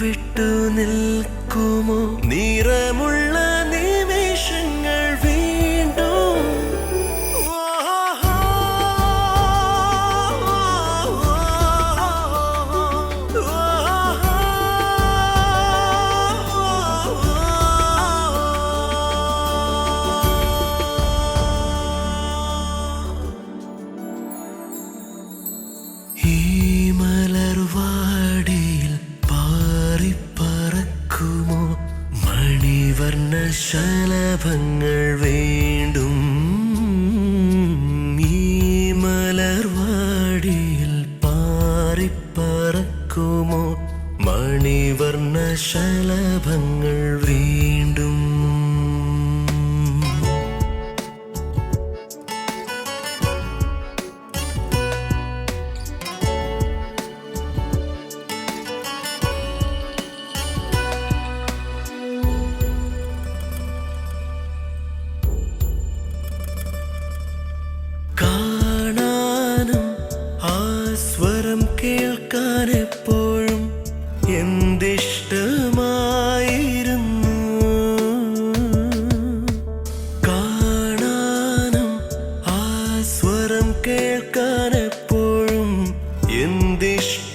പൂവിട്ടു നിൽക്കുമോ നിറമുള്ള മണിവർണ ശലഭങ്ങൾ വീണ്ടും ഈ മലർവാടിയിൽ പാറിപ്പറക്കുമോ? മണിവർണ ശലഭങ്ങൾ വീണ്ടും ആ സ്വരം കേൾക്കാൻ എപ്പോഴും എന്തിഷ്ടമായിരുന്നു? കാണാനും ആ സ്വരം കേൾക്കാൻ എപ്പോഴും എന്തിഷ്ടമായിരുന്നു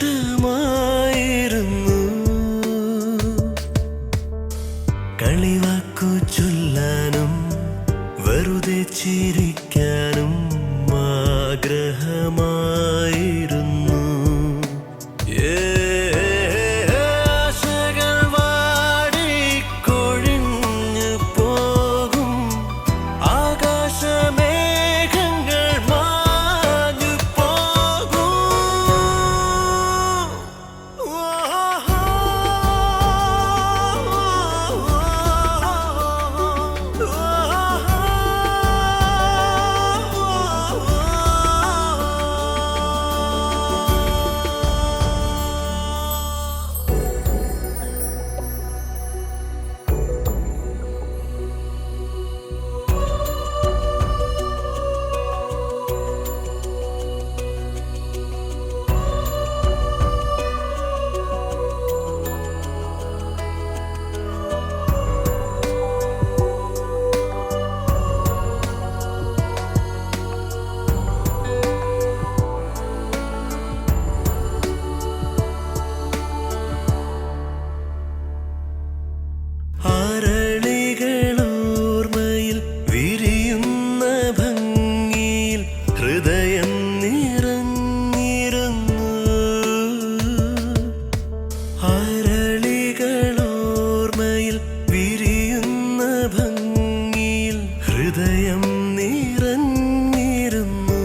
ഹൃദയം നിറഞ്ഞിരുന്നു.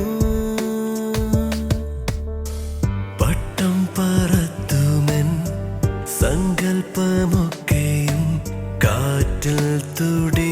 പട്ടം പറത്തുമെൻ സങ്കൽപ്പമൊക്കെയും കാറ്റിൽ തുടിച്ചിരുന്നു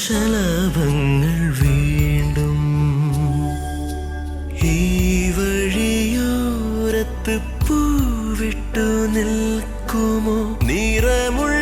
ശലഭങ്ങൾ വീണ്ടും ഈ വഴിയോരത്ത് പൂവിട്ടു നിൽക്കുമോ? നിറമുള്ള